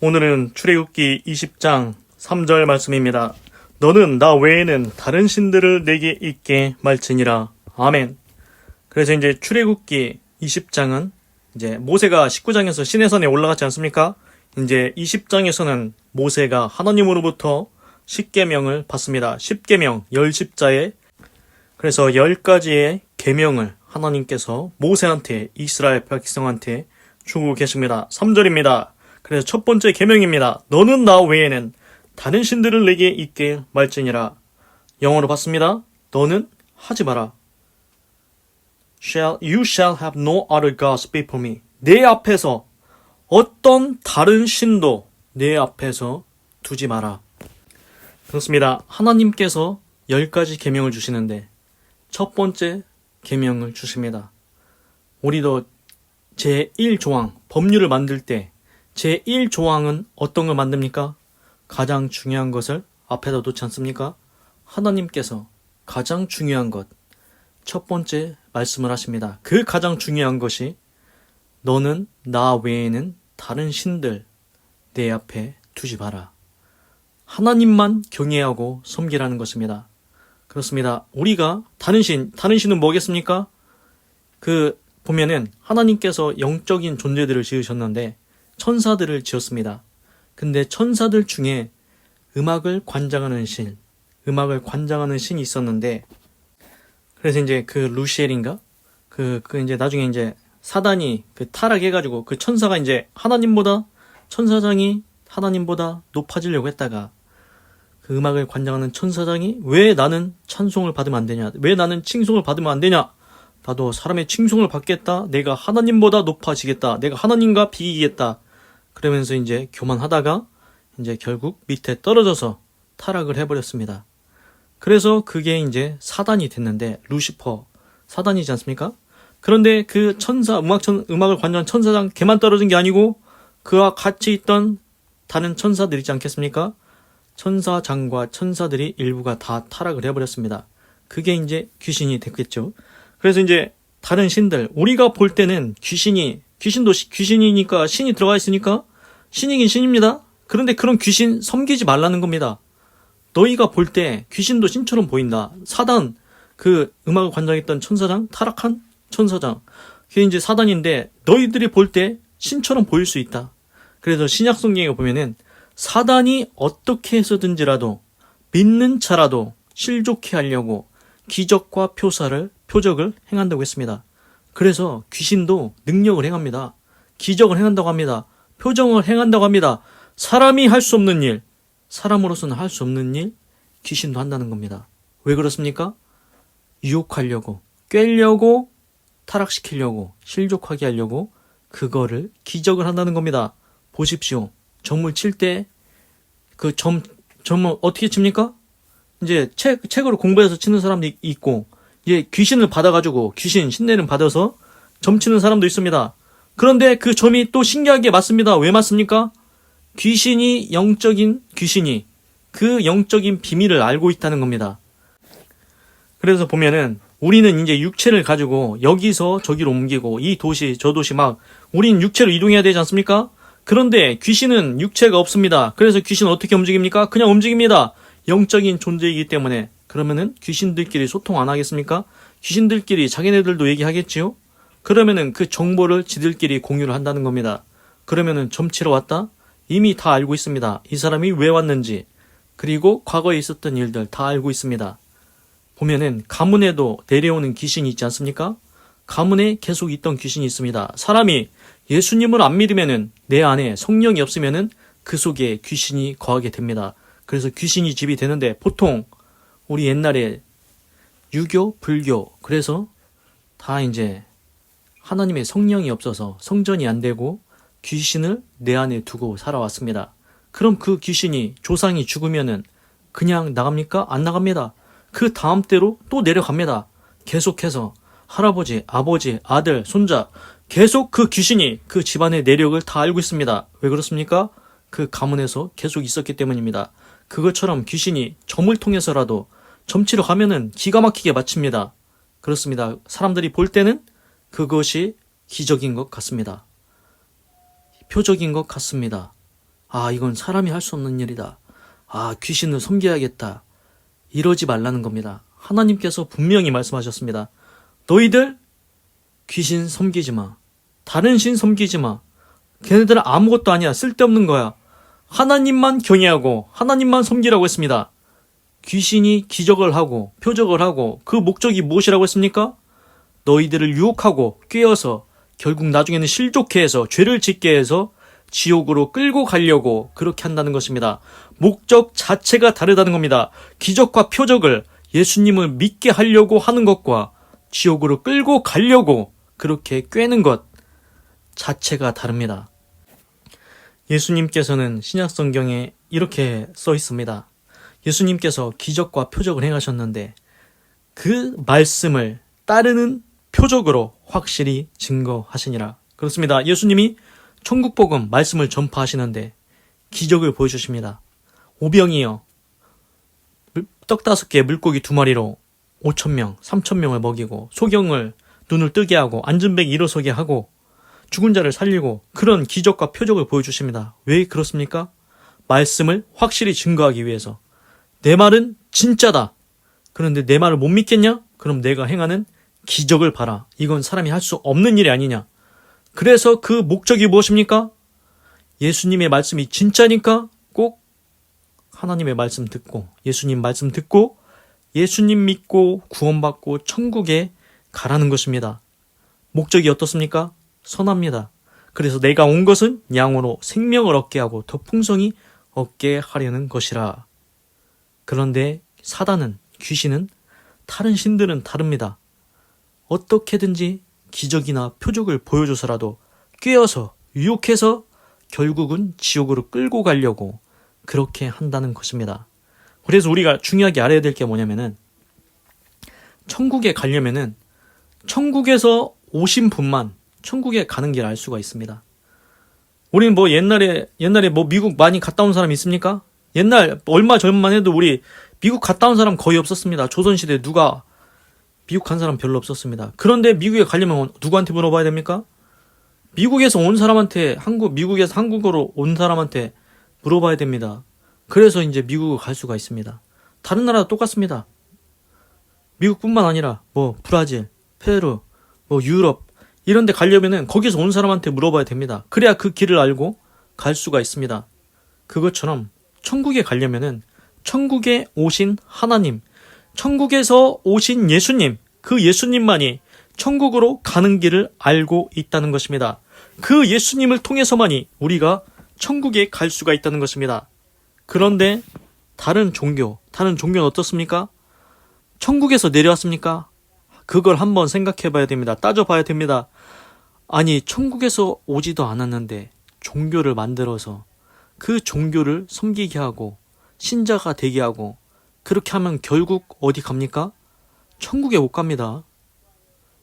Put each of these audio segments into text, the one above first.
오늘은 출애굽기 20장 3절 말씀입니다. 너는 나 외에는 다른 신들을 내게 있게 말지니라. 아멘. 그래서 이제 출애굽기 20장은 이제 모세가 19장에서 시내산에 올라갔지 않습니까? 이제 20장에서는 모세가 하나님으로부터 10계명을 받습니다. 10계명, 10십자에 그래서 10가지의 계명을 하나님께서 모세한테 이스라엘 백성한테 주고 계십니다. 3절입니다. 그래서 첫 번째 계명입니다. 너는 나 외에는 다른 신들을 내게 있게 말지니라. 영어로 봤습니다. 너는 하지 마라. Shall you shall have no other gods before me. 내 앞에서 어떤 다른 신도 내 앞에서 두지 마라. 그렇습니다. 하나님께서 열 가지 계명을 주시는데 첫 번째 계명을 주십니다. 우리도 제1조항 법률을 만들 때 제1조항은 어떤 걸 만듭니까? 가장 중요한 것을 앞에다 놓지 않습니까? 하나님께서 가장 중요한 것 첫 번째 말씀을 하십니다. 그 가장 중요한 것이 너는 나 외에는 다른 신들 내 앞에 두지 마라. 하나님만 경외하고 섬기라는 것입니다. 그렇습니다. 우리가 다른 신, 다른 신은 뭐겠습니까? 그 보면은 하나님께서 영적인 존재들을 지으셨는데 천사들을 지었습니다. 근데 천사들 중에 음악을 관장하는 신, 음악을 관장하는 신이 있었는데 그래서 이제 그 루시엘인가? 그, 그 이제 나중에 이제 사단이 그 타락해가지고 그 천사가 이제 하나님보다 천사장이 하나님보다 높아지려고 했다가 그 음악을 관장하는 천사장이 왜 나는 찬송을 받으면 안 되냐? 왜 나는 칭송을 받으면 안 되냐? 나도 사람의 칭송을 받겠다. 내가 하나님보다 높아지겠다. 내가 하나님과 비기겠다. 그러면서 이제 교만하다가 이제 결국 밑에 떨어져서 타락을 해버렸습니다. 그래서 그게 이제 사단이 됐는데 루시퍼 사단이지 않습니까? 그런데 그 천사 음악 천 음악을 관장한 천사장 걔만 떨어진 게 아니고 그와 같이 있던 다른 천사들 있지 않겠습니까? 천사장과 천사들이 일부가 다 타락을 해버렸습니다. 그게 이제 귀신이 됐겠죠. 그래서 이제 다른 신들 우리가 볼 때는 귀신이 귀신도 시- 귀신이니까 신이 들어가 있으니까 신이긴 신입니다. 그런데 그런 귀신 섬기지 말라는 겁니다. 너희가 볼 때 귀신도 신처럼 보인다. 사단 그 음악을 관장했던 천사장 타락한 천사장 그게 이제 사단인데 너희들이 볼 때 신처럼 보일 수 있다. 그래서 신약 성경에 보면은 사단이 어떻게 해서든지라도 믿는 자라도 실족해 하려고 기적과 표사를 표적을 행한다고 했습니다. 그래서 귀신도 능력을 행합니다. 기적을 행한다고 합니다. 표정을 행한다고 합니다. 사람이 할 수 없는 일, 사람으로서는 할 수 없는 일, 귀신도 한다는 겁니다. 왜 그렇습니까? 유혹하려고, 꿰려고, 타락시키려고, 실족하게 하려고, 그거를 기적을 한다는 겁니다. 보십시오. 점을 칠 때, 그 점, 점을 어떻게 칩니까? 이제 책, 책으로 공부해서 치는 사람도 있- 있고, 이제 귀신을 받아가지고, 귀신, 신내는 받아서 점 치는 사람도 있습니다. 그런데 그 점이 또 신기하게 맞습니다. 왜 맞습니까? 귀신이 영적인 귀신이 그 영적인 비밀을 알고 있다는 겁니다. 그래서 보면은 우리는 이제 육체를 가지고 여기서 저기로 옮기고 이 도시 저 도시 막 우린 육체로 이동해야 되지 않습니까? 그런데 귀신은 육체가 없습니다. 그래서 귀신은 어떻게 움직입니까? 그냥 움직입니다. 영적인 존재이기 때문에 그러면은 귀신들끼리 소통 안 하겠습니까? 귀신들끼리 자기네들도 얘기하겠지요? 그러면은 그 정보를 지들끼리 공유를 한다는 겁니다. 그러면은 점치러 왔다? 이미 다 알고 있습니다. 이 사람이 왜 왔는지, 그리고 과거에 있었던 일들 다 알고 있습니다. 보면은 가문에도 내려오는 귀신이 있지 않습니까? 가문에 계속 있던 귀신이 있습니다. 사람이 예수님을 안 믿으면은 내 안에 성령이 없으면은 그 속에 귀신이 거하게 됩니다. 그래서 귀신이 집이 되는데 보통 우리 옛날에 유교, 불교 그래서 다 이제 하나님의 성령이 없어서 성전이 안 되고 귀신을 내 안에 두고 살아왔습니다. 그럼 그 귀신이 조상이 죽으면은 그냥 나갑니까? 안 나갑니다. 그 다음 때로 또 내려갑니다. 계속해서 할아버지, 아버지, 아들, 손자 계속 그 귀신이 그 집안의 내력을 다 알고 있습니다. 왜 그렇습니까? 그 가문에서 계속 있었기 때문입니다. 그것처럼 귀신이 점을 통해서라도 점치러 가면은 기가 막히게 마칩니다. 그렇습니다. 사람들이 볼 때는 그것이 기적인 것 같습니다. 표적인 것 같습니다. 아, 이건 사람이 할 수 없는 일이다. 아, 귀신을 섬겨야겠다. 이러지 말라는 겁니다. 하나님께서 분명히 말씀하셨습니다. 너희들 귀신 섬기지 마. 다른 신 섬기지 마. 걔네들은 아무것도 아니야. 쓸데없는 거야. 하나님만 경외하고 하나님만 섬기라고 했습니다. 귀신이 기적을 하고 표적을 하고 그 목적이 무엇이라고 했습니까? 너희들을 유혹하고 꿰어서 결국 나중에는 실족해 해서 죄를 짓게 해서 지옥으로 끌고 가려고 그렇게 한다는 것입니다. 목적 자체가 다르다는 겁니다. 기적과 표적을 예수님을 믿게 하려고 하는 것과 지옥으로 끌고 가려고 그렇게 꿰는 것 자체가 다릅니다. 예수님께서는 신약 성경에 이렇게 써 있습니다. 예수님께서 기적과 표적을 행하셨는데 그 말씀을 따르는 표적으로 확실히 증거하시니라. 그렇습니다. 예수님이 천국 복음 말씀을 전파하시는데 기적을 보여주십니다. 오병이요. 물- 떡 다섯 개, 물고기 두 마리로 5천 명, 3천 명을 먹이고 소경을 눈을 뜨게 하고 앉은 백 일어서게 하고 죽은 자를 살리고 그런 기적과 표적을 보여주십니다. 왜 그렇습니까? 말씀을 확실히 증거하기 위해서. 내 말은 진짜다. 그런데 내 말을 못 믿겠냐? 그럼 내가 행하는 기적을 봐라. 이건 사람이 할 수 없는 일이 아니냐. 그래서 그 목적이 무엇입니까? 예수님의 말씀이 진짜니까 꼭 하나님의 말씀 듣고 예수님 말씀 듣고 예수님 믿고 구원받고 천국에 가라는 것입니다. 목적이 어떻습니까? 선합니다. 그래서 내가 온 것은 양으로 생명을 얻게 하고 더 풍성히 얻게 하려는 것이라. 그런데 사단은 귀신은 다른 신들은 다릅니다. 어떻게든지 기적이나 표적을 보여줘서라도 꿰어서 유혹해서 결국은 지옥으로 끌고 가려고 그렇게 한다는 것입니다. 그래서 우리가 중요하게 알아야 될 게 뭐냐면은 천국에 가려면은 천국에서 오신 분만 천국에 가는 길 알 수가 있습니다. 우리는 뭐 옛날에 옛날에 뭐 미국 많이 갔다 온 사람 있습니까? 옛날 얼마 전만 해도 우리 미국 갔다 온 사람 거의 없었습니다. 조선 시대 누가 미국 간 사람 별로 없었습니다. 그런데 미국에 가려면 누구한테 물어봐야 됩니까? 미국에서 온 사람한테 한국 미국에서 한국으로 온 사람한테 물어봐야 됩니다. 그래서 이제 미국을 갈 수가 있습니다. 다른 나라도 똑같습니다. 미국뿐만 아니라 뭐 브라질, 페루, 뭐 유럽 이런 데 가려면은 거기서 온 사람한테 물어봐야 됩니다. 그래야 그 길을 알고 갈 수가 있습니다. 그것처럼 천국에 가려면은 천국에 오신 하나님, 천국에서 오신 예수님, 그 예수님만이 천국으로 가는 길을 알고 있다는 것입니다. 그 예수님을 통해서만이 우리가 천국에 갈 수가 있다는 것입니다. 그런데 다른 종교, 다른 종교는 어떻습니까? 천국에서 내려왔습니까? 그걸 한번 생각해 봐야 됩니다. 따져 봐야 됩니다. 아니, 천국에서 오지도 않았는데 종교를 만들어서 그 종교를 섬기게 하고 신자가 되게 하고 그렇게 하면 결국 어디 갑니까? 천국에 못 갑니다.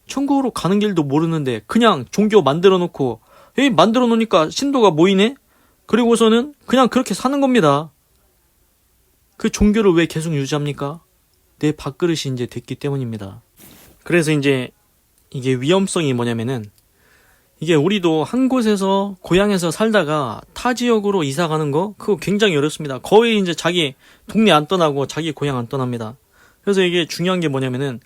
천국으로 가는 길도 모르는데 그냥 종교 만들어 놓고 에이 만들어 놓으니까 신도가 모이네? 그리고서는 그냥 그렇게 사는 겁니다. 그 종교를 왜 계속 유지합니까? 내 밥그릇이 이제 됐기 때문입니다. 그래서 이제 이게 위험성이 뭐냐면은 이게 우리도 한 곳에서 고향에서 살다가 타 지역으로 이사 가는 거 그거 굉장히 어렵습니다. 거의 이제 자기 동네 안 떠나고 자기 고향 안 떠납니다. 그래서 이게 중요한 게 뭐냐면은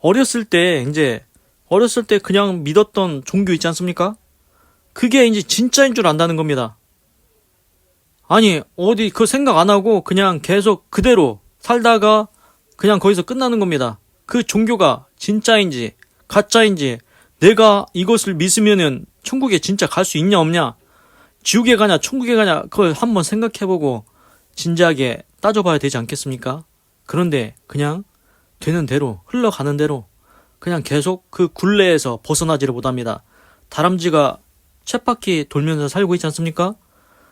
어렸을 때 이제 어렸을 때 그냥 믿었던 종교 있지 않습니까? 그게 이제 진짜인 줄 안다는 겁니다. 아니 어디 그 생각 안 하고 그냥 계속 그대로 살다가 그냥 거기서 끝나는 겁니다. 그 종교가 진짜인지 가짜인지 내가 이것을 믿으면은 천국에 진짜 갈 수 있냐 없냐 지옥에 가냐 천국에 가냐 그걸 한번 생각해보고 진지하게 따져봐야 되지 않겠습니까? 그런데 그냥 되는 대로 흘러가는 대로 그냥 계속 그 굴레에서 벗어나지를 못합니다. 다람쥐가 쳇바퀴 돌면서 살고 있지 않습니까?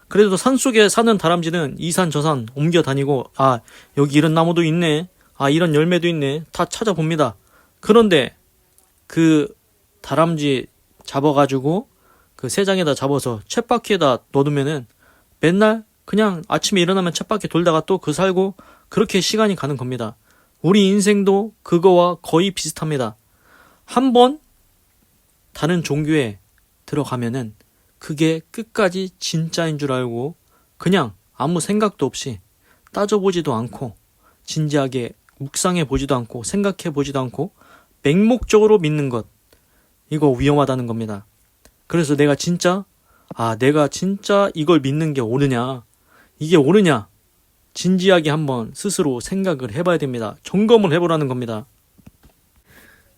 그래도 산속에 사는 다람쥐는 이 산 저 산 옮겨 다니고 아 여기 이런 나무도 있네 아 이런 열매도 있네 다 찾아봅니다. 그런데 그 다람쥐 잡아가지고 그 새장에다 잡아서 쳇바퀴에다 넣어두면은 맨날 그냥 아침에 일어나면 쳇바퀴 돌다가 또 그 살고 그렇게 시간이 가는 겁니다. 우리 인생도 그거와 거의 비슷합니다. 한 번 다른 종교에 들어가면은 그게 끝까지 진짜인 줄 알고 그냥 아무 생각도 없이 따져보지도 않고 진지하게 묵상해 보지도 않고 생각해 보지도 않고 맹목적으로 믿는 것 이거 위험하다는 겁니다. 그래서 내가 진짜 아 내가 진짜 이걸 믿는 게 옳으냐 이게 옳으냐 진지하게 한번 스스로 생각을 해봐야 됩니다. 점검을 해보라는 겁니다.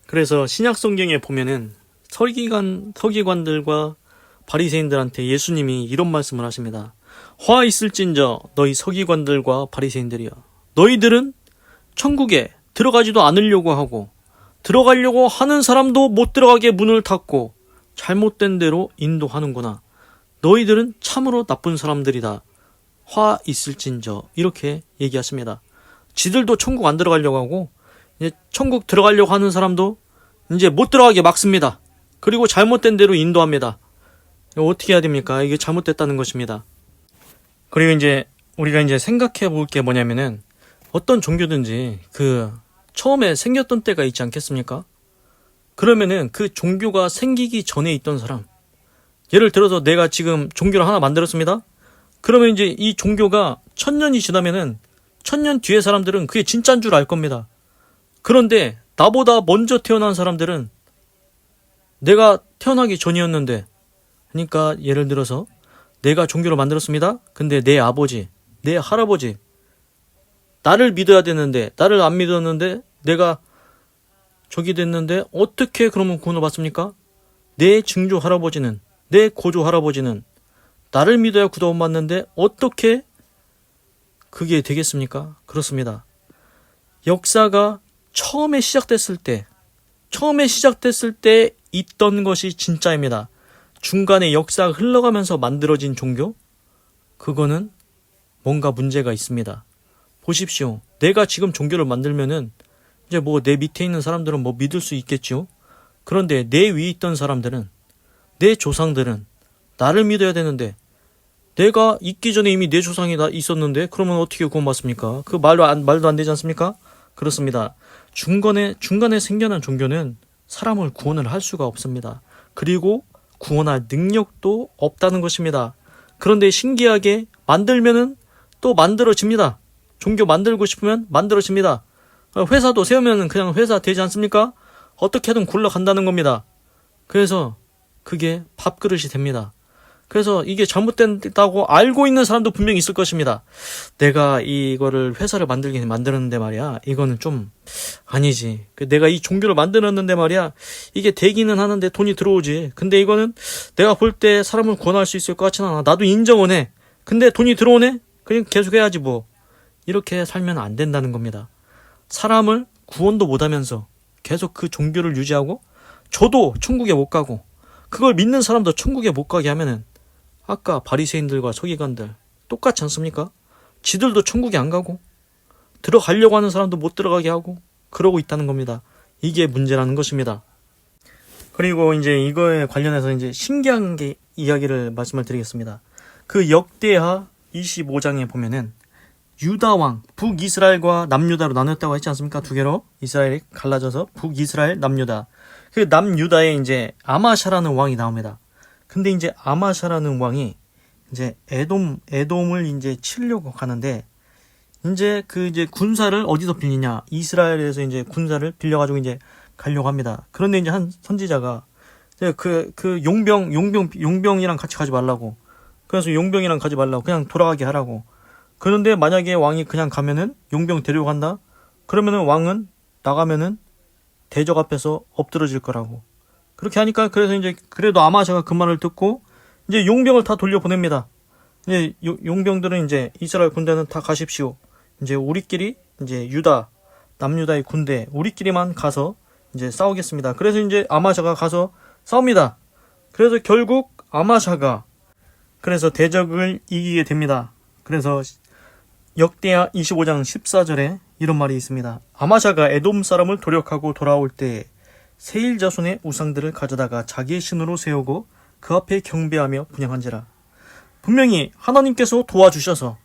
그래서 신약 성경에 보면은 서기관 서기관들과 바리새인들한테 예수님이 이런 말씀을 하십니다. 화 있을진저 너희 서기관들과 바리새인들이여 너희들은 천국에 들어가지도 않으려고 하고 들어가려고 하는 사람도 못 들어가게 문을 닫고 잘못된 대로 인도하는구나. 너희들은 참으로 나쁜 사람들이다. 화 있을진저 이렇게 얘기하십니다. 지들도 천국 안 들어가려고 하고 이제 천국 들어가려고 하는 사람도 이제 못 들어가게 막습니다. 그리고 잘못된 대로 인도합니다. 어떻게 해야 됩니까? 이게 잘못됐다는 것입니다. 그리고 이제 우리가 이제 생각해 볼 게 뭐냐면은 어떤 종교든지 그 처음에 생겼던 때가 있지 않겠습니까? 그러면은 그 종교가 생기기 전에 있던 사람 예를 들어서 내가 지금 종교를 하나 만들었습니다. 그러면 이제 이 종교가 천년이 지나면은 천년 뒤의 사람들은 그게 진짜인 줄알 겁니다. 그런데 나보다 먼저 태어난 사람들은 내가 태어나기 전이었는데 그러니까 예를 들어서 내가 종교를 만들었습니다. 근데 내 아버지, 내 할아버지 나를 믿어야 되는데 나를 안 믿었는데 내가 저기 됐는데 어떻게 그러면 구원을 받습니까? 내 증조 할아버지는 내 고조 할아버지는 나를 믿어야 구원 받는데 어떻게 그게 되겠습니까? 그렇습니다. 역사가 처음에 시작됐을 때 처음에 시작됐을 때 있던 것이 진짜입니다. 중간에 역사가 흘러가면서 만들어진 종교? 그거는 뭔가 문제가 있습니다. 보십시오. 내가 지금 종교를 만들면은 이제 뭐 내 밑에 있는 사람들은 뭐 믿을 수 있겠죠. 그런데 내 위에 있던 사람들은 내 조상들은 나를 믿어야 되는데 내가 있기 전에 이미 내 조상이 다 있었는데 그러면 어떻게 구원받습니까? 그 말도 안, 말도 안 되지 않습니까? 그렇습니다. 중간에 중간에 생겨난 종교는 사람을 구원을 할 수가 없습니다. 그리고 구원할 능력도 없다는 것입니다. 그런데 신기하게 만들면은 또 만들어집니다. 종교 만들고 싶으면 만들어집니다. 회사도 세우면 그냥 회사 되지 않습니까? 어떻게든 굴러간다는 겁니다. 그래서 그게 밥그릇이 됩니다. 그래서 이게 잘못된다고 알고 있는 사람도 분명히 있을 것입니다. 내가 이거를 회사를 만들긴 만들었는데 말이야. 이거는 좀 아니지. 그 내가 이 종교를 만들었는데 말이야. 이게 되기는 하는데 돈이 들어오지. 근데 이거는 내가 볼 때 사람을 구원할 수 있을 것 같지는 않아. 나도 인정은 해. 근데 돈이 들어오네? 그냥 계속 해야지 뭐. 이렇게 살면 안 된다는 겁니다. 사람을 구원도 못 하면서 계속 그 종교를 유지하고 저도 천국에 못 가고 그걸 믿는 사람도 천국에 못 가게 하면은 아까 바리새인들과 서기관들 똑같지 않습니까? 지들도 천국에 안 가고 들어가려고 하는 사람도 못 들어가게 하고 그러고 있다는 겁니다. 이게 문제라는 것입니다. 그리고 이제 이거에 관련해서 이제 신기한 게 이야기를 말씀을 드리겠습니다. 그 역대하 25장에 보면은 유다 왕 북이스라엘과 남유다로 나눴다고 했지 않습니까? 두 개로 이스라엘이 갈라져서 북이스라엘 남유다. 그 남유다에 이제 아마샤라는 왕이 나옵니다. 근데 이제 아마샤라는 왕이 이제 에돔 에돔을 이제 치려고 하는데 이제 그 이제 군사를 어디서 빌리냐? 이스라엘에서 이제 군사를 빌려 가지고 이제 가려고 합니다. 그런데 이제 한 선지자가 그그 그 용병 용병 용병이랑 같이 가지 말라고. 그래서 용병이랑 가지 말라고 그냥 돌아가게 하라고. 그런데 만약에 왕이 그냥 가면은 용병 데리고 간다? 그러면은 왕은 나가면은 대적 앞에서 엎드러질 거라고. 그렇게 하니까 그래서 이제 그래도 아마샤가 그 말을 듣고 이제 용병을 다 돌려보냅니다. 이제 요- 용병들은 이제 이스라엘 군대는 다 가십시오. 이제 우리끼리 이제 유다 남유다의 군대 우리끼리만 가서 이제 싸우겠습니다. 그래서 이제 아마샤가 가서 싸웁니다. 그래서 결국 아마샤가 그래서 대적을 이기게 됩니다. 그래서 역대하 25장 14절에 이런 말이 있습니다. 아마샤가 에돔 사람을 도력하고 돌아올 때 세일 자손의 우상들을 가져다가 자기의 신으로 세우고 그 앞에 경배하며 분양한지라. 분명히 하나님께서 도와주셔서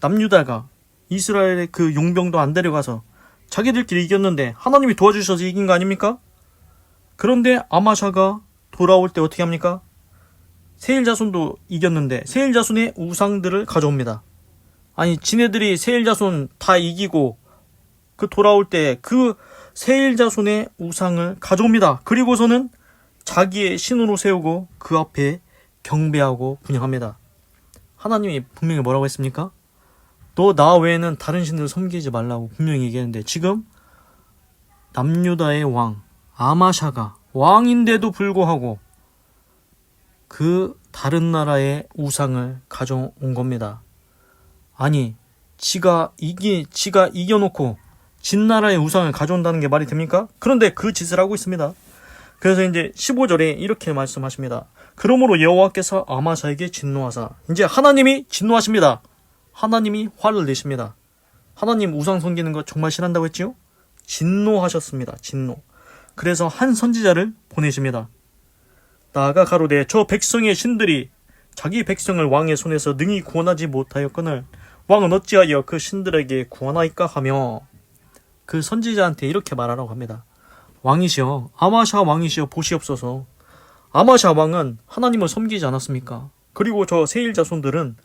남유다가 이스라엘의 그 용병도 안 데려가서 자기들끼리 이겼는데 하나님이 도와주셔서 이긴 거 아닙니까? 그런데 아마샤가 돌아올 때 어떻게 합니까? 세일 자손도 이겼는데 세일 자손의 우상들을 가져옵니다. 아니 지네들이 세일 자손 다 이기고 그 돌아올 때 그 세일 자손의 우상을 가져옵니다. 그리고서는 자기의 신으로 세우고 그 앞에 경배하고 분양합니다. 하나님이 분명히 뭐라고 했습니까? 너 나 외에는 다른 신들을 섬기지 말라고 분명히 얘기했는데 지금 남유다의 왕 아마샤가 왕인데도 불구하고 그 다른 나라의 우상을 가져온 겁니다. 아니, 지가 이기, 지가 이겨놓고 진 나라의 우상을 가져온다는 게 말이 됩니까? 그런데 그 짓을 하고 있습니다. 그래서 이제 15절에 이렇게 말씀하십니다. 그러므로 여호와께서 아마사에게 진노하사 이제 하나님이 진노하십니다. 하나님이 화를 내십니다. 하나님 우상 섬기는 거 정말 싫어한다고 했지요? 진노하셨습니다. 진노. 그래서 한 선지자를 보내십니다. 나아가 가로되 저 백성의 신들이 자기 백성을 왕의 손에서 능히 구원하지 못하였거늘 왕은 어찌하여 그 신들에게 구원하이까 하며 그 선지자한테 이렇게 말하라고 합니다. 왕이시여 아마샤 왕이시여 보시옵소서 아마샤 왕은 하나님을 섬기지 않았습니까? 그리고 저 세일 자손들은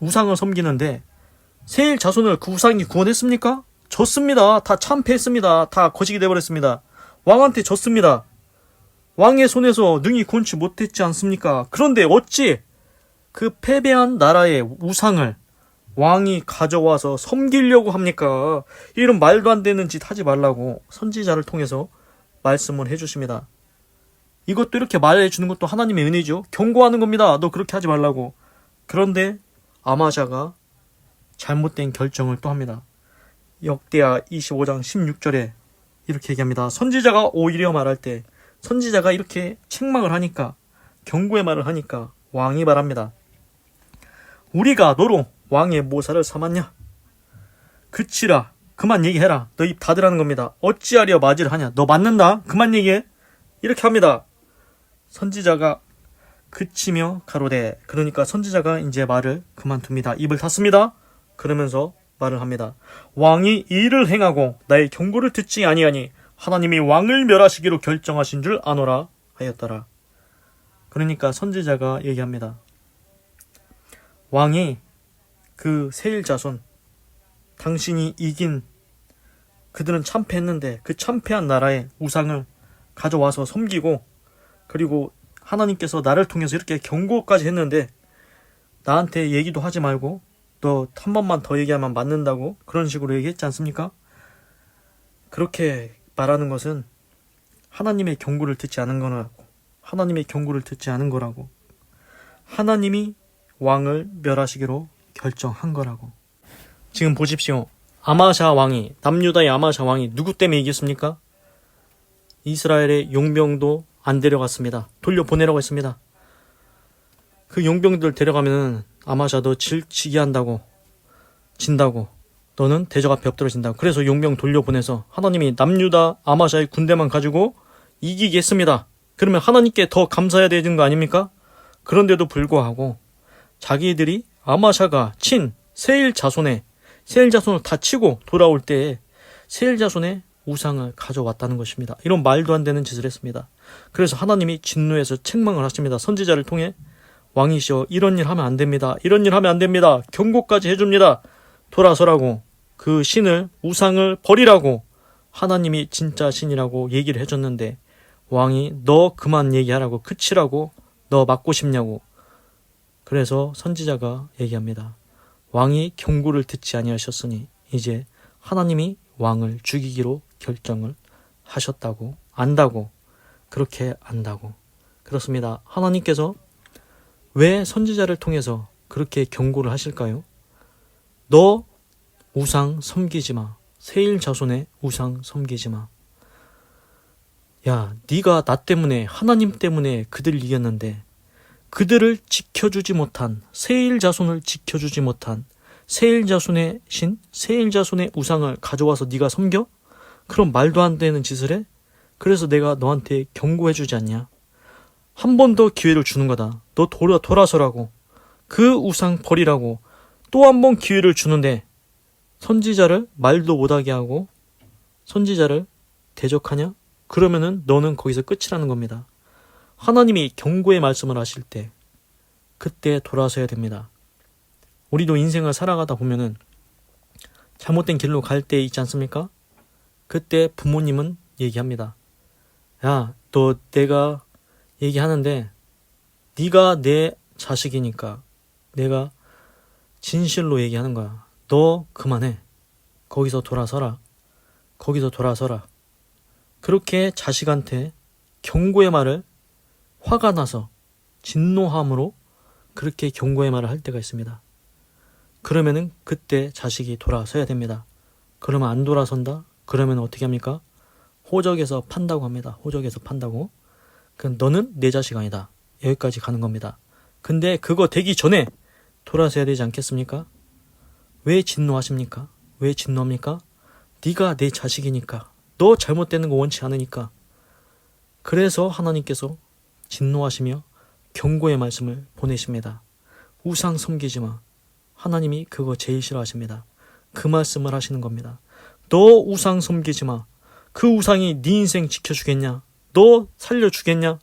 우상을 섬기는데 세일 자손을 그 우상이 구원했습니까? 졌습니다. 다 참패했습니다. 다 거식이 돼버렸습니다. 왕한테 졌습니다. 왕의 손에서 능히 구원치 못했지 않습니까? 그런데 어찌 그 패배한 나라의 우상을 왕이 가져와서 섬기려고 합니까? 이런 말도 안 되는 짓 하지 말라고 선지자를 통해서 말씀을 해주십니다. 이것도 이렇게 말해주는 것도 하나님의 은혜죠. 경고하는 겁니다. 너 그렇게 하지 말라고. 그런데 아마샤가 잘못된 결정을 또 합니다. 역대하 25장 16절에 이렇게 얘기합니다. 선지자가 오히려 말할 때 선지자가 이렇게 책망을 하니까 경고의 말을 하니까 왕이 말합니다. 우리가 너로 왕의 모사를 삼았냐? 그치라. 그만 얘기해라. 너 입 닫으라는 겁니다. 어찌하려 맞이를 하냐? 너 맞는다. 그만 얘기해. 이렇게 합니다. 선지자가 그치며 가로되 그러니까 선지자가 이제 말을 그만둡니다. 입을 닫습니다. 그러면서 말을 합니다. 왕이 이를 행하고 나의 경고를 듣지 아니하니 하나님이 왕을 멸하시기로 결정하신 줄 아노라 하였더라. 그러니까 선지자가 얘기합니다. 왕이 그 세일 자손 당신이 이긴 그들은 참패했는데 그 참패한 나라의 우상을 가져와서 섬기고 그리고 하나님께서 나를 통해서 이렇게 경고까지 했는데 나한테 얘기도 하지 말고 너 한 번만 더 얘기하면 맞는다고 그런 식으로 얘기했지 않습니까? 그렇게 말하는 것은 하나님의 경고를 듣지 않은 거라고 하나님의 경고를 듣지 않은 거라고 하나님이 왕을 멸하시기로 결정한 거라고 지금 보십시오 아마샤 왕이 남유다의 아마샤 왕이 누구 때문에 이겼습니까? 이스라엘의 용병도 안 데려갔습니다. 돌려보내라고 했습니다. 그 용병들 데려가면은 아마샤도 질, 지게 한다고, 진다고, 너는 대적 앞에 엎드러진다고. 그래서 용병 돌려보내서 하나님이 남유다 아마샤의 군대만 가지고 이기겠습니다. 그러면 하나님께 더 감사해야 되는 거 아닙니까? 그런데도 불구하고 자기들이 아마샤가 친 세일 자손의 세일 자손을 다 치고 돌아올 때에 세일 자손의 우상을 가져왔다는 것입니다. 이런 말도 안 되는 짓을 했습니다. 그래서 하나님이 진노해서 책망을 하십니다. 선지자를 통해 왕이시여 이런 일 하면 안 됩니다. 이런 일 하면 안 됩니다. 경고까지 해줍니다. 돌아서라고 그 신을 우상을 버리라고 하나님이 진짜 신이라고 얘기를 해줬는데 왕이 너 그만 얘기하라고 그치라고 너 맞고 싶냐고 그래서 선지자가 얘기합니다. 왕이 경고를 듣지 아니하셨으니 이제 하나님이 왕을 죽이기로 결정을 하셨다고 안다고 그렇게 안다고 그렇습니다. 하나님께서 왜 선지자를 통해서 그렇게 경고를 하실까요? 너 우상 섬기지 마. 세일 자손의 우상 섬기지 마. 야, 네가 나 때문에 하나님 때문에 그들 이겼는데 그들을 지켜주지 못한 세일 자손을 지켜주지 못한 세일 자손의 신, 세일 자손의 우상을 가져와서 네가 섬겨? 그럼 말도 안 되는 짓을 해? 그래서 내가 너한테 경고해주지 않냐? 한 번 더 기회를 주는 거다. 너 돌아, 돌아서라고. 그 우상 버리라고. 또 한 번 기회를 주는데, 선지자를 말도 못하게 하고, 선지자를 대적하냐? 그러면은 너는 거기서 끝이라는 겁니다. 하나님이 경고의 말씀을 하실 때, 그때 돌아서야 됩니다. 우리도 인생을 살아가다 보면은 잘못된 길로 갈 때 있지 않습니까? 그때 부모님은 얘기합니다. 야, 너 내가 얘기하는데 네가 내 자식이니까 내가 진실로 얘기하는 거야. 너 그만해. 거기서 돌아서라. 거기서 돌아서라. 그렇게 자식한테 경고의 말을 화가 나서 진노함으로 그렇게 경고의 말을 할 때가 있습니다. 그러면은 그때 자식이 돌아서야 됩니다. 그러면 안 돌아선다? 그러면 어떻게 합니까? 호적에서 판다고 합니다. 호적에서 판다고. 그 너는 내 자식 아니다. 여기까지 가는 겁니다. 근데 그거 되기 전에 돌아서야 되지 않겠습니까? 왜 진노하십니까? 왜 진노합니까? 네가 내 자식이니까. 너 잘못되는 거 원치 않으니까. 그래서 하나님께서 진노하시며 경고의 말씀을 보내십니다. 우상 섬기지 마. 하나님이 그거 제일 싫어하십니다. 그 말씀을 하시는 겁니다. 너 우상 섬기지 마. 그 우상이 네 인생 지켜주겠냐? 너 살려주겠냐?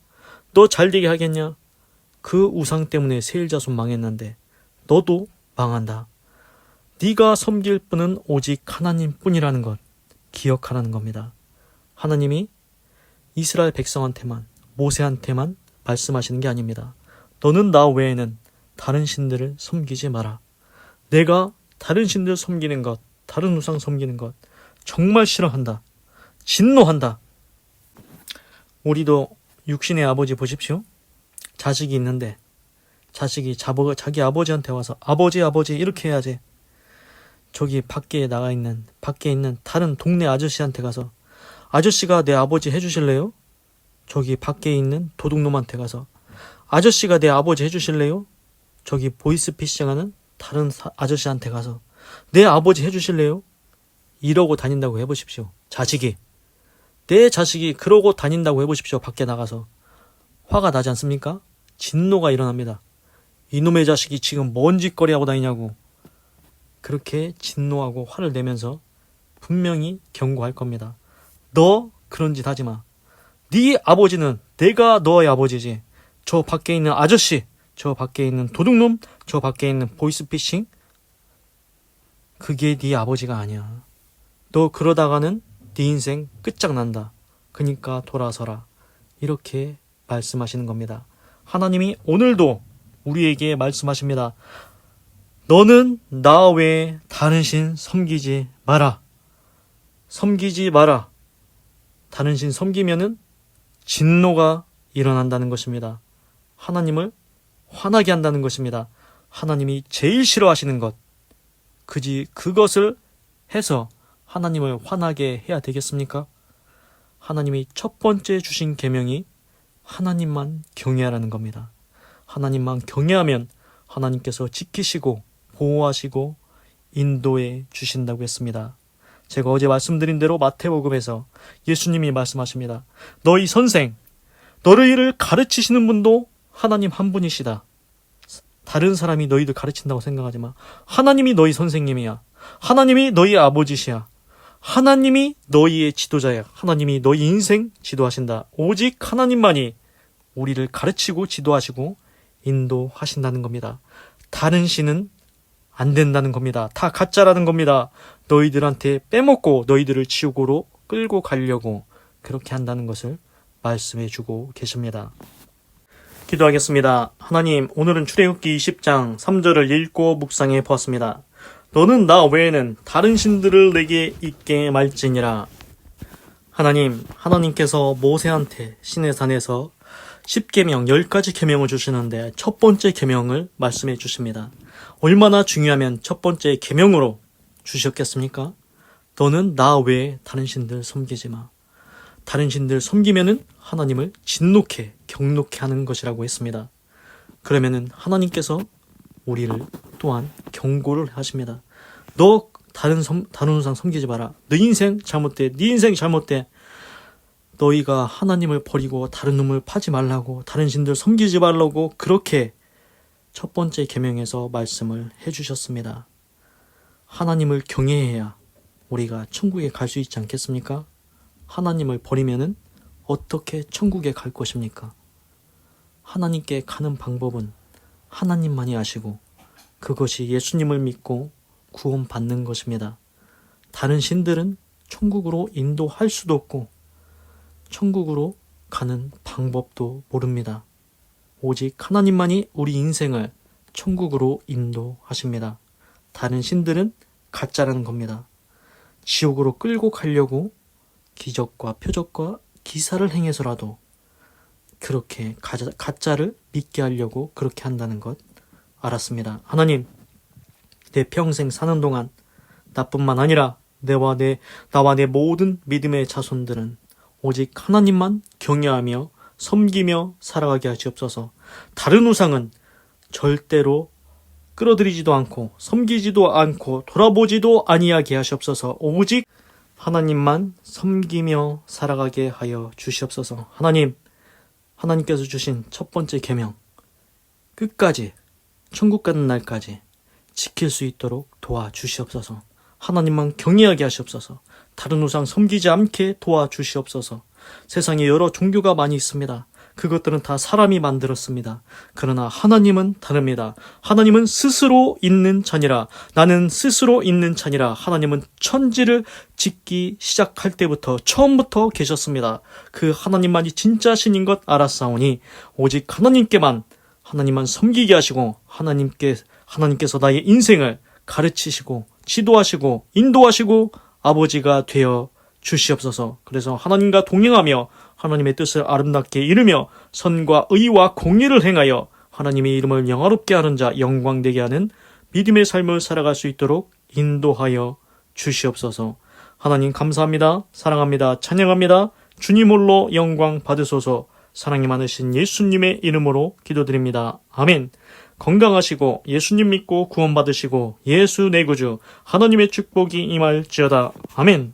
너 잘되게 하겠냐? 그 우상 때문에 세일자손 망했는데 너도 망한다. 네가 섬길 분은 오직 하나님뿐이라는 것 기억하라는 겁니다. 하나님이 이스라엘 백성한테만 모세한테만 말씀하시는 게 아닙니다. 너는 나 외에는 다른 신들을 섬기지 마라. 내가 다른 신들 섬기는 것, 다른 우상 섬기는 것 정말 싫어한다. 진노한다. 우리도 육신의 아버지 보십시오. 자식이 있는데 자식이 자보, 자기 아버지한테 와서 아버지 아버지 이렇게 해야지. 저기 밖에 나가 있는 밖에 있는 다른 동네 아저씨한테 가서 아저씨가 내 아버지 해주실래요? 저기 밖에 있는 도둑놈한테 가서 아저씨가 내 아버지 해주실래요? 저기 보이스피싱하는 다른 사- 아저씨한테 가서 내 아버지 해주실래요? 이러고 다닌다고 해보십시오. 자식이 내 자식이 그러고 다닌다고 해보십시오. 밖에 나가서 화가 나지 않습니까? 진노가 일어납니다. 이놈의 자식이 지금 뭔 짓거리 하고 다니냐고 그렇게 진노하고 화를 내면서 분명히 경고할 겁니다. 너 그런 짓 하지 마. 네 아버지는 내가 너의 아버지지. 저 밖에 있는 아저씨, 저 밖에 있는 도둑놈, 저 밖에 있는 보이스피싱 그게 네 아버지가 아니야. 너 그러다가는 네 인생 끝장난다. 그니까 돌아서라. 이렇게 말씀하시는 겁니다. 하나님이 오늘도 우리에게 말씀하십니다. 너는 나 외에 다른 신 섬기지 마라. 섬기지 마라. 다른 신 섬기면은 진노가 일어난다는 것입니다. 하나님을 화나게 한다는 것입니다. 하나님이 제일 싫어하시는 것. 그지 그것을 해서 하나님을 화나게 해야 되겠습니까? 하나님이 첫 번째 주신 계명이 하나님만 경외하라는 겁니다. 하나님만 경외하면 하나님께서 지키시고 보호하시고 인도해 주신다고 했습니다. 제가 어제 말씀드린 대로 마태복음에서 예수님이 말씀하십니다. 너희 선생, 너희를 가르치시는 분도 하나님 한 분이시다. 다른 사람이 너희들 가르친다고 생각하지 마. 하나님이 너희 선생님이야. 하나님이 너희 아버지시야. 하나님이 너희의 지도자야. 하나님이 너희 인생 지도하신다. 오직 하나님만이 우리를 가르치고 지도하시고 인도하신다는 겁니다. 다른 신은 안 된다는 겁니다. 다 가짜라는 겁니다. 너희들한테 빼먹고 너희들을 지옥으로 끌고 가려고 그렇게 한다는 것을 말씀해 주고 계십니다. 기도하겠습니다. 하나님, 오늘은 출애굽기 20장 3절을 읽고 묵상해 보았습니다. 너는 나 외에는 다른 신들을 내게 있게 말지니라. 하나님, 하나님께서 모세한테 신의 산에서 10계명, 10가지 계명을 주시는데 첫 번째 계명을 말씀해 주십니다. 얼마나 중요하면 첫 번째 계명으로 주셨겠습니까? 너는 나 외에 다른 신들 섬기지 마. 다른 신들 섬기면은 하나님을 진노케, 경노케 하는 것이라고 했습니다. 그러면은 하나님께서 우리를 또한 경고를 하십니다. 너 다른 섬, 다른 우상 섬기지 마라. 너 인생 잘못돼. 네 인생 잘못돼. 너희가 하나님을 버리고 다른 놈을 파지 말라고 다른 신들 섬기지 말라고 그렇게 첫 번째 계명에서 말씀을 해 주셨습니다. 하나님을 경외해야 우리가 천국에 갈 수 있지 않겠습니까? 하나님을 버리면은 어떻게 천국에 갈 것입니까? 하나님께 가는 방법은 하나님만이 아시고 그것이 예수님을 믿고 구원받는 것입니다. 다른 신들은 천국으로 인도할 수도 없고 천국으로 가는 방법도 모릅니다. 오직 하나님만이 우리 인생을 천국으로 인도하십니다. 다른 신들은 가짜라는 겁니다. 지옥으로 끌고 가려고 기적과 표적과 기사를 행해서라도 그렇게 가짜, 가짜를 믿게 하려고 그렇게 한다는 것 알았습니다. 하나님, 내 평생 사는 동안 나뿐만 아니라 내와 내 나와 내 모든 믿음의 자손들은 오직 하나님만 경외하며 섬기며 살아가게 하시옵소서. 다른 우상은 절대로 끌어들이지도 않고 섬기지도 않고 돌아보지도 아니하게 하시옵소서. 오직 하나님만 섬기며 살아가게 하여 주시옵소서. 하나님, 하나님께서 주신 첫 번째 계명 끝까지 천국 가는 날까지 지킬 수 있도록 도와주시옵소서. 하나님만 경외하게 하시옵소서. 다른 우상 섬기지 않게 도와주시옵소서. 세상에 여러 종교가 많이 있습니다. 그것들은 다 사람이 만들었습니다. 그러나 하나님은 다릅니다. 하나님은 스스로 있는 자니라. 나는 스스로 있는 자니라. 하나님은 천지를 짓기 시작할 때부터 처음부터 계셨습니다. 그 하나님만이 진짜 신인 것 알았사오니 오직 하나님께만 하나님만 섬기게 하시고 하나님께 하나님께서 나의 인생을 가르치시고 지도하시고 인도하시고 아버지가 되어 주시옵소서. 그래서 하나님과 동행하며 하나님의 뜻을 아름답게 이루며 선과 의와 공의를 행하여 하나님의 이름을 영화롭게 하는 자 영광되게 하는 믿음의 삶을 살아갈 수 있도록 인도하여 주시옵소서. 하나님 감사합니다. 사랑합니다. 찬양합니다. 주님 홀로 영광 받으소서. 사랑이 많으신 예수님의 이름으로 기도드립니다. 아멘. 건강하시고 예수님 믿고 구원받으시고 예수 내 구주 하나님의 축복이 임할지어다. 아멘.